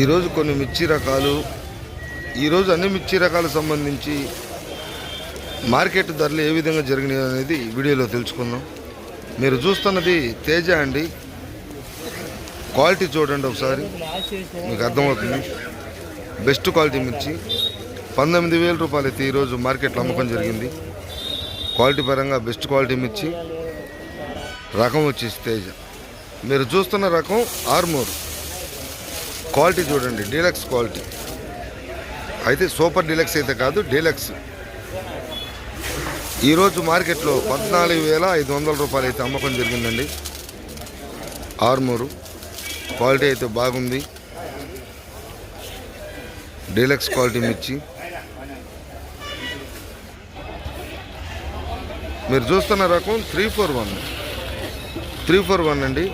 ఈరోజు కొన్ని మిర్చి రకాలు ఈరోజు అన్ని మిర్చి రకాలకు సంబంధించి మార్కెట్ ధరలు ఏ విధంగా జరిగినాయి అనేది వీడియోలో తెలుసుకుందాం. మీరు చూస్తున్నది తేజ అండి. క్వాలిటీ చూడండి ఒకసారి. మీకు అర్థమవుతుంది. బెస్ట్ క్వాలిటీ మిర్చి. పంతొమ్మిది వేల రూపాయలు అయితే ఈరోజు మార్కెట్లో అమ్మకం జరిగింది. క్వాలిటీ పరంగా బెస్ట్ క్వాలిటీ మిర్చి. రకం వచ్చేసి తేజ. మీరు చూస్తున్న రకం ఆర్మూర్. క్వాలిటీ చూడండి డీలక్స్ క్వాలిటీ. అయితే సూపర్ డీలక్స్ అయితే కాదు డీలక్స్. ఈరోజు మార్కెట్లో పద్నాలుగు వేల ఐదు వందల రూపాయలు అయితే అమ్మకం జరిగిందండి. ఆర్మూరు. క్వాలిటీ అయితే బాగుంది. డీలక్స్ క్వాలిటీ మిర్చి. మీరు చూస్తున్న రకం three four one. Three four one అండి.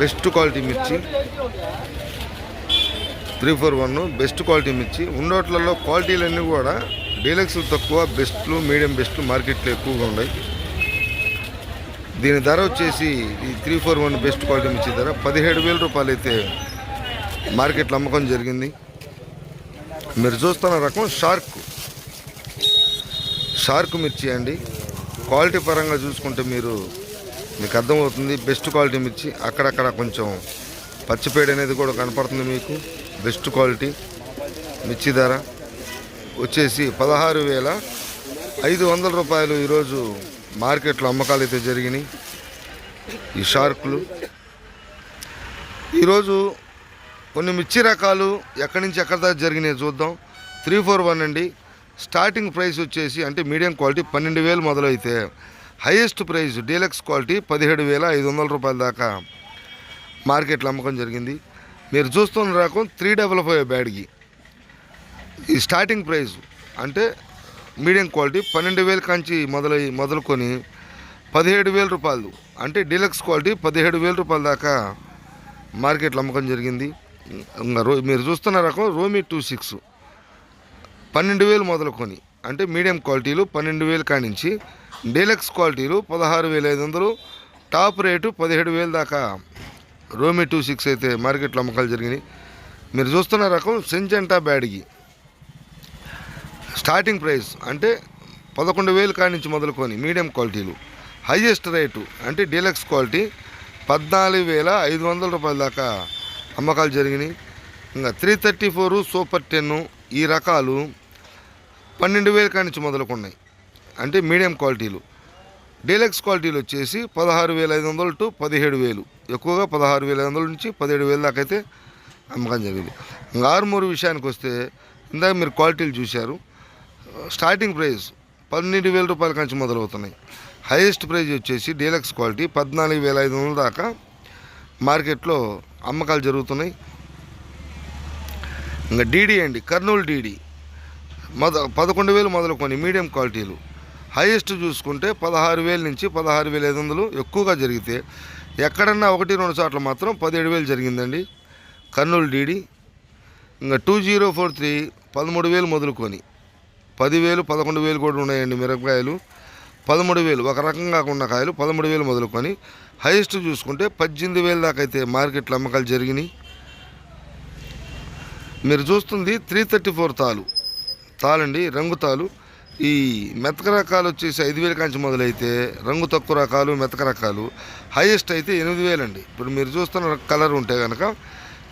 బెస్ట్ క్వాలిటీ మిర్చి. Three four one best quality మిర్చి ఉండోట్లలో క్వాలిటీలన్నీ కూడా డీలక్స్ తక్కువ బెస్ట్లు మీడియం బెస్ట్లు మార్కెట్లో ఎక్కువగా ఉన్నాయి. దీని ధర వచ్చేసి ఈ three four one best quality మిర్చి ధర పదిహేడు వేల రూపాయలు అయితే మార్కెట్లో అమ్మకం జరిగింది. మీరు చూస్తున్న రకం షార్క్. షార్క్ మిర్చి అండి. క్వాలిటీ పరంగా చూసుకుంటే మీరు మీకు అర్థమవుతుంది. బెస్ట్ క్వాలిటీ మిర్చి అక్కడక్కడ కొంచెం పచ్చిపేడ అనేది కూడా కనపడుతుంది మీకు. బెస్ట్ క్వాలిటీ మిర్చి ధర వచ్చేసి పదహారు వేల ఐదు వందల రూపాయలు ఈరోజు మార్కెట్లో అమ్మకాలు అయితే జరిగినాయి. ఈ షార్కులు. ఈరోజు కొన్ని మిర్చి రకాలు ఎక్కడి నుంచి ఎక్కడి దాకా జరిగినాయి చూద్దాం. త్రీ ఫోర్ వన్ అండి. స్టార్టింగ్ ప్రైస్ వచ్చేసి అంటే మీడియం క్వాలిటీ పన్నెండు వేలు మొదలైతే హైయెస్ట్ ప్రైస్ డీలక్స్ క్వాలిటీ పదిహేడు వేల ఐదు వందల రూపాయల దాకా మార్కెట్లో అమ్మకం జరిగింది. మీరు చూస్తున్న రకం త్రీ డబల్ ఫైవ్ బ్యాడ్కి. ఈ స్టార్టింగ్ ప్రైస్ అంటే మీడియం క్వాలిటీ పన్నెండు వేల కాంచి మొదలై మొదలుకొని పదిహేడు వేల రూపాయలు. అంటే డీలక్స్ క్వాలిటీ పదిహేడు వేల రూపాయల దాకా మార్కెట్లో అమ్మకం జరిగింది. రో మీరు చూస్తున్న రకం రోమి టూ సిక్స్ పన్నెండు వేలు మొదలుకొని. అంటే మీడియం క్వాలిటీలు పన్నెండు వేలు కానించి డీలక్స్ క్వాలిటీలు పదహారు వేల ఐదు వందలు టాప్ రేటు పదిహేడు వేలు దాకా రోమి టూ సిక్స్ అయితే మార్కెట్లో అమ్మకాలు జరిగినాయి. మీరు చూస్తున్న రకం సెంజెంటా బ్యాడ్గి. స్టార్టింగ్ ప్రైస్ అంటే పదకొండు వేలు కానించి మొదలుకొని మీడియం క్వాలిటీలు. హైయెస్ట్ రేటు అంటే డీలక్స్ క్వాలిటీ పద్నాలుగు వేల ఐదు వందల రూపాయల దాకా అమ్మకాలు జరిగినాయి. ఇంకా three thirty four super ten ఈ రకాలు పన్నెండు వేలు కానించి మొదలుకున్నాయి. అంటే మీడియం క్వాలిటీలు. డీలక్స్ క్వాలిటీలు వచ్చేసి పదహారు వేల ఐదు వందలు టు పదిహేడు వేలు. ఎక్కువగా పదహారు వేల ఐదు వందల నుంచి పదిహేడు వేల దాకా అయితే అమ్మకం జరిగింది. ఇంకా ఆరుమూరు విషయానికి వస్తే ఇందాక మీరు క్వాలిటీలు చూశారు. స్టార్టింగ్ ప్రైస్ పన్నెండు వేల రూపాయల నుంచి మొదలవుతున్నాయి. హైయెస్ట్ ప్రైజ్ వచ్చేసి డీలక్స్ క్వాలిటీ పద్నాలుగు వేల ఐదు వందల దాకా మార్కెట్లో అమ్మకాలు జరుగుతున్నాయి. ఇంకా డీడీ అండి కర్నూలు డీడీ. మొద పదకొండు వేలు మొదలుకొని మీడియం క్వాలిటీలు. హైయెస్ట్ చూసుకుంటే పదహారు వేల నుంచి పదహారు వేల ఐదు వందలు ఎక్కువగా జరిగితే ఎక్కడన్నా ఒకటి రెండు చోట్ల మాత్రం పదిహేడు వేలు జరిగిందండి. కర్నూలు డీడీ. ఇంకా టూ జీరో ఫోర్ త్రీ పదమూడు వేలు మొదలుకొని పదివేలు పదకొండు వేలు కూడా ఉన్నాయండి మిరపకాయలు. పదమూడు వేలు ఒక రకంగా ఉన్న కాయలు పదమూడు వేలు మొదలుకొని హైయెస్ట్ చూసుకుంటే పద్దెనిమిది వేల దాకా అయితే మార్కెట్లో అమ్మకాలు జరిగినాయి. మీరు చూస్తుంది త్రీ థర్టీ ఫోర్ తాలు తాళండి రంగు తాలు. ఈ మెతక రకాలు వచ్చేసి ఐదు వేల కాంచి మొదలైతే రంగు తక్కువ రకాలు మెతక రకాలు. హైయెస్ట్ అయితే ఎనిమిది వేలండి. ఇప్పుడు మీరు చూస్తున్న కలర్ ఉంటే కనుక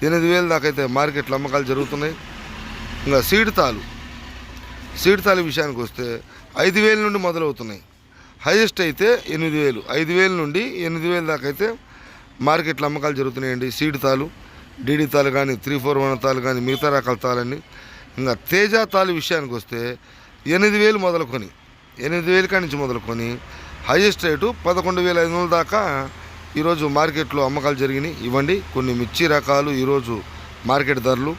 ఎనిమిది వేల దాకా అయితే మార్కెట్లో అమ్మకాలు జరుగుతున్నాయి. ఇంకా సీడ్ తాలు. సీడ్ తాలు విషయానికి వస్తే ఐదు వేల నుండి మొదలవుతున్నాయి. హైయెస్ట్ అయితే ఎనిమిది వేలు. ఐదు వేల నుండి ఎనిమిది వేల దాకా అయితే మార్కెట్లో అమ్మకాలు జరుగుతున్నాయండి. సీడ్ తాలు డీడీ తాలు కానీ త్రీ ఫోర్ వన్ తాలు కానీ మిగతా రకాల తాలండి. ఇంకా తేజ తాలు విషయానికి వస్తే ఎనిమిది వేలు మొదలుకొని ఎనిమిది వేల కాడి నుంచి మొదలుకొని హైయెస్ట్ రేటు పదకొండు వేల ఐదు వందల దాకా ఈరోజు మార్కెట్లో అమ్మకాలు జరిగినాయి. ఇవ్వండి కొన్ని మిర్చి రకాలు ఈరోజు మార్కెట్ ధరలు